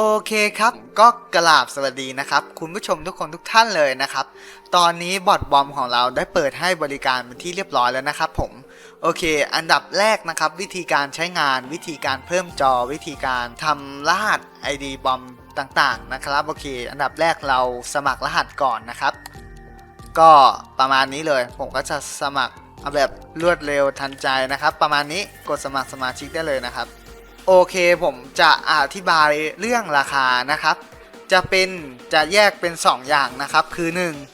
โอเคครับ ก็กราบสวัสดีนะครับ คุณผู้ชมทุกคนทุกท่านเลยนะครับ ตอนนี้บอทบอมของเราได้เปิดให้บริการเป็นที่เรียบร้อยแล้วนะครับผม โอเค อันดับแรกนะครับ วิธีการใช้งานวิธีการเพิ่มจอวิธีการทำรหัส ID บอมต่างๆนะครับ โอเค อันดับแรกเราสมัครรหัสก่อนนะครับ ก็ประมาณนี้เลย ผมก็จะสมัครเอาแบบรวดเร็วทันใจนะครับ ประมาณนี้กดสมัครสมาชิกได้เลยนะครับ โอเคผมจะอธิบายเรื่องราคานะครับ จะเป็นจะแยกเป็น 2 อย่างนะครับ คือ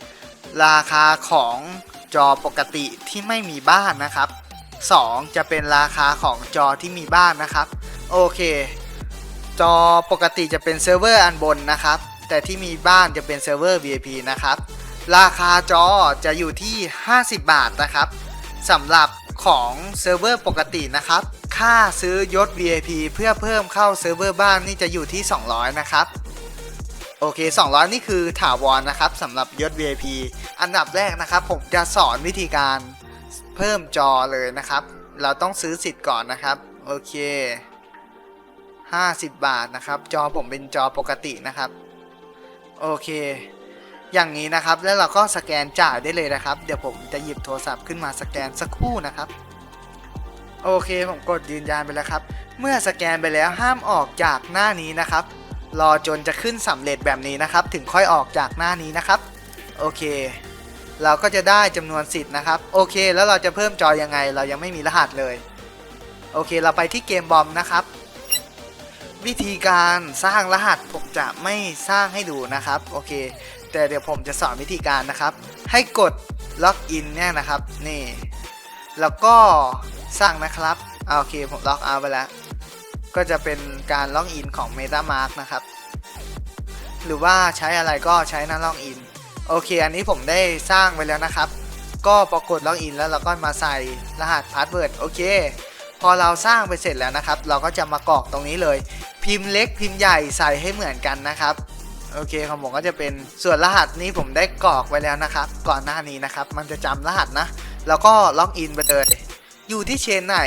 1. ราคาของจอปกติที่ไม่มีบ้านนะครับ 2. จะเป็นราคาของจอที่มีบ้านนะครับ โอเค จอปกติจะเป็นเซิร์ฟเวอร์อันบนนะครับ แต่ที่มีบ้านจะเป็นเซิร์ฟเวอร์ VIP นะครับ ราคาจอจะอยู่ที่ 50 บาทนะครับสำหรับ ของเซิร์ฟเวอร์ปกตินะครับ ค่าซื้อยศ VIP เพื่อเพิ่มเข้าเซิร์ฟเวอร์บ้านนี่จะอยู่ที่ 200 นะครับ โอเค 200 นี่คือถาวรนะครับสำหรับยศ VIP อันดับแรกนะครับ ผมจะสอนวิธีการเพิ่มจอเลยนะครับ เราต้องซื้อสิทธิ์ก่อนนะครับ โอเค 50 บาทนะครับ จอผมเป็นจอปกตินะครับ โอเค อย่างนี้นะครับ แล้วเราก็สแกนจ่ายได้เลยนะครับ เดี๋ยวผมจะหยิบโทรศัพท์ขึ้นมาสแกนสักครู่นะครับ โอเคผมกดยืนยันไปแล้วครับ เมื่อสแกนไปแล้วห้ามออกจากหน้านี้นะครับ รอจนจะขึ้นสำเร็จแบบนี้นะครับ ถึงค่อยออกจากหน้านี้นะครับ โอเค เราก็จะได้จำนวนสิทธิ์นะครับ โอเค แล้วเราจะเพิ่มจอยังไง เรายังไม่มีรหัสเลย โอเค เราไปที่เกมบอมนะครับ วิธีการสร้างรหัสผมจะไม่สร้างให้ดูนะครับโอเค แต่เดี๋ยวผมจะสอนวิธีการนะครับ ให้กดล็อกอินเนี่ยนะครับนี่ แล้วก็สร้างนะครับอโอเคผมล็อกเอาไปแล้ว ก็จะเป็นการล็อกอินของ MetaMask นะครับ หรือว่าใช้อะไรก็ใช้หน้าล็อกอินโอเค อันนี้ผมได้สร้างไว้แล้วนะครับ ก็ปรากฏล็อกอินแล้วเราก็มาใส่รหัสพาสเวิร์ดโอเค พอเราสร้างไปเสร็จแล้วนะครับ เราก็จะมากรอกตรงนี้เลย พิมพ์เล็กพิมพ์ใหญ่ใส่ให้เหมือนกันนะครับโอเคของผมก็จะเป็นส่วนรหัสนี้ผมได้กรอกไว้แล้วนะครับ ก่อนหน้านี้นะครับ มันจะจำรหัสนะ แล้วก็ล็อกอินไปเลยอยู่ที่เชนไหน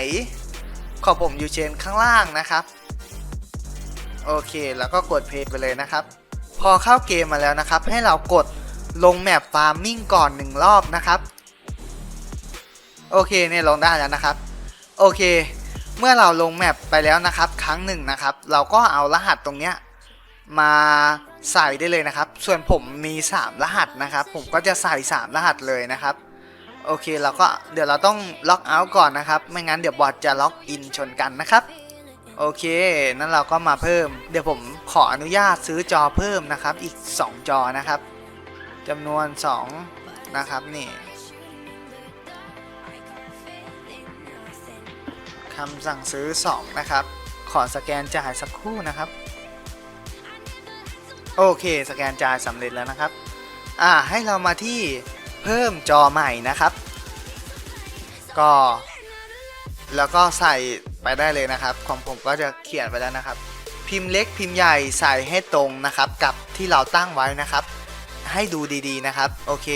ของผมอยู่เชนข้างล่างนะครับ โอเคแล้วก็กดเพย์ไปเลยนะครับ พอเข้าเกมมาแล้วนะครับ ให้เรากดลงแมปฟาร์มมิ่งก่อนหนึ่งรอบนะครับ โอเคเนี่ยลงได้แล้วนะครับ โอเค เมื่อเราลงแมปไปแล้วนะครับ ครั้งหนึ่งนะครับ เราก็เอารหัสตรงเนี้ยมาใส่ได้เลยนะครับ ส่วนผมมี 3 รหัสนะครับ ผมก็จะใส่ 3 รหัสเลยนะครับ โอเคเราก็เดี๋ยวเราต้องล็อกเอาท์ก่อนนะครับ ไม่งั้นเดี๋ยวบอทจะล็อกอินชนกันนะครับ โอเค นั้นเราก็มาเพิ่ม เดี๋ยวผมขออนุญาตซื้อจอเพิ่มนะครับ อีก 2 จอนะครับจำนวน 2 นะครับนี่ คำสั่งซื้อ 2 นะครับ ขอสแกนจ่ายสักครู่นะครับ โอเค สแกนจ่ายสำเร็จแล้วนะครับ อ่า ให้เรามาที่เพิ่มจอใหม่นะครับ ก็ แล้วก็ใส่ไปได้เลยนะครับ ของผมก็จะเขียนไปแล้วนะครับ พิมพ์เล็กพิมพ์ใหญ่ใส่ให้ตรงนะครับ กับที่เราตั้งไว้นะครับ ให้ดูดีๆนะครับ โอเค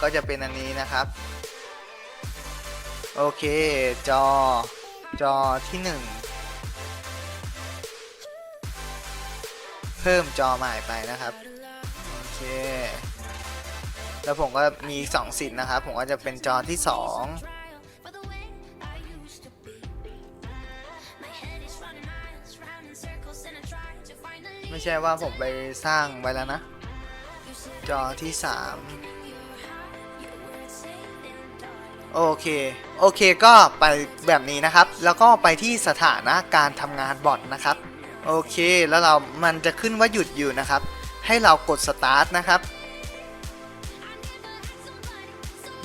ก็จะเป็นอันนี้นะครับ โอเค จอ จอที่หนึ่งเพิ่มจอใหม่ไปนะครับ โอเค แล้วผมก็มี 2 สิทธิ์นะครับ ผมก็จะเป็นจอที่ 2 ไม่ใช่ว่าผมไปสร้างไว้แล้วนะ จอที่ 3 โอเค โอเคก็ไปแบบนี้นะครับ แล้วก็ไปที่สถานะการทำงานบอทนะครับ โอเค แล้วเรา มันจะขึ้นว่าหยุดอยู่นะครับ ให้เรากดสตาร์ทนะครับ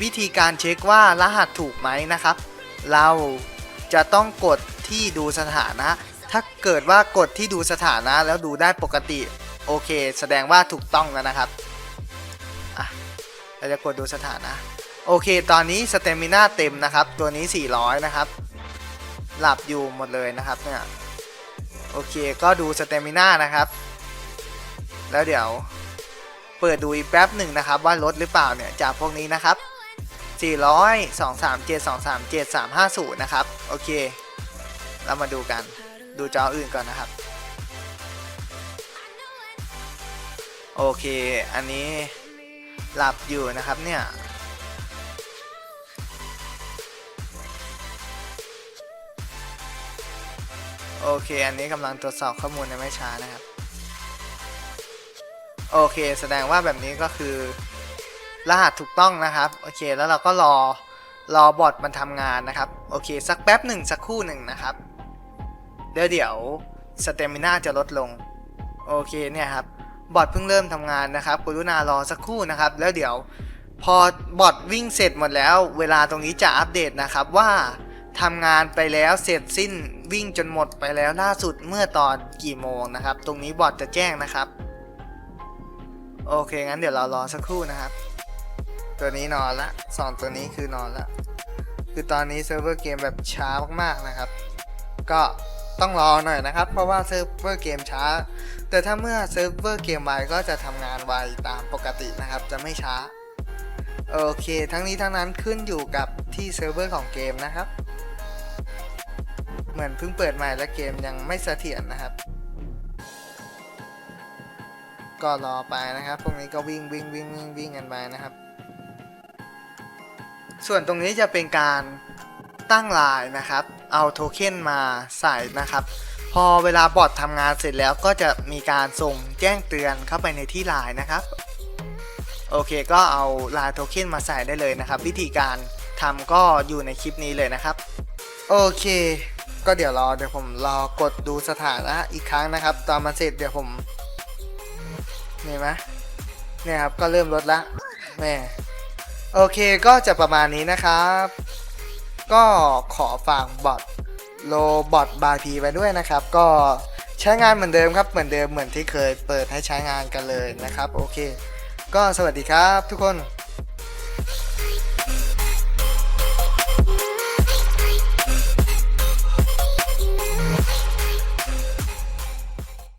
วิธีการเช็คว่ารหัสถูกไหมนะครับ เราจะต้องกดที่ดูสถานะ ถ้าเกิดว่ากดที่ดูสถานะแล้วดูได้ปกติ โอเค แสดงว่าถูกต้องแล้วนะครับ อะ เราจะกดดูสถานะ โอเค ตอนนี้สเตมิน่าเต็มนะครับ ตัวนี้ 400 นะครับ หลับอยู่หมดเลยนะครับเนี่ย โอเค ก็ดูสเตมิน่านะครับ แล้วเดี๋ยวเปิดดูอีกแป๊บหนึ่งนะครับ ว่าลดหรือเปล่าเนี่ยจากพวกนี้นะครับ 400 237 237 350 นะครับ โอเค เรามาดูกัน ดูจออื่นก่อนนะครับ โอเค อันนี้หลับอยู่นะครับเนี่ย โอเค อันนี้กำลังตรวจสอบข้อมูลในไม่ช้านะครับ โอเค แสดงว่าแบบนี้ก็คือ รหัสถูกต้องนะครับ โอเค แล้วเราก็รอ รอบอทมันทำงานนะครับ โอเค สักแป๊บหนึ่งสักคู่หนึ่งนะครับ เดี๋ยวเดี๋ยวสเตมิน่าจะลดลง โอเค เนี่ยครับ บอทเพิ่งเริ่มทำงานนะครับกรุณารอสักครู่นะครับ แล้วเดี๋ยว พอบอทวิ่งเสร็จหมดแล้ว เวลาตรงนี้จะอัปเดตนะครับว่า ทำงานไปแล้วเสร็จสิ้นวิ่งจนหมดไปแล้วล่าสุดเมื่อตอนกี่โมงนะครับ ตรงนี้บอทจะแจ้งนะครับ โอเค งั้นเดี๋ยวเรารอสักครู่นะครับ ตัวนี้นอนละสองตัวนี้คือนอนละคือตอนนี้เซิร์ฟเวอร์เกมแบบช้ามากๆนะครับ ก็ต้องรอหน่อยนะครับ เพราะว่าเซิร์ฟเวอร์เกมช้า แต่ถ้าเมื่อเซิร์ฟเวอร์เกมไวก็จะทำงานไวตามปกตินะครับ จะไม่ช้า โอเค ทั้งนี้ทั้งนั้นขึ้นอยู่กับที่เซิร์ฟเวอร์ของเกมนะครับ เหมือนเพิ่งเปิดใหม่และเกมยังไม่เสถียรนะครับ ก็รอไปนะครับ พวกนี้ก็วิ่งวิ่งวิ่งวิ่งวิ่งกันไปนะครับ ส่วนตรงนี้จะเป็นการตั้งไลน์นะครับ เอาโทเค็นมาใส่นะครับ พอเวลาบอททำงานเสร็จแล้วก็จะมีการส่งแจ้งเตือนเข้าไปในที่ไลน์นะครับ โอเคก็เอาลน์โทเค็นมาใส่ได้เลยนะครับ วิธีการทำก็อยู่ในคลิปนี้เลยนะครับ โอเค ก็เดี๋ยวรอเดี๋ยวผมรอกดดูสถานะอีกครั้งนะครับ ตอนมันเสร็จเดี๋ยวผมนี่ไหมเนี่ยครับก็เริ่มลดละแม่โอเคก็จะประมาณนี้นะครับ ก็ขอฝากบอทโลบอทบาร์พีไว้ด้วยนะครับ ก็ใช้งานเหมือนเดิมครับเหมือนเดิมเหมือนที่เคยเปิดให้ใช้งานกันเลยนะครับ โอเค ก็สวัสดีครับทุกคน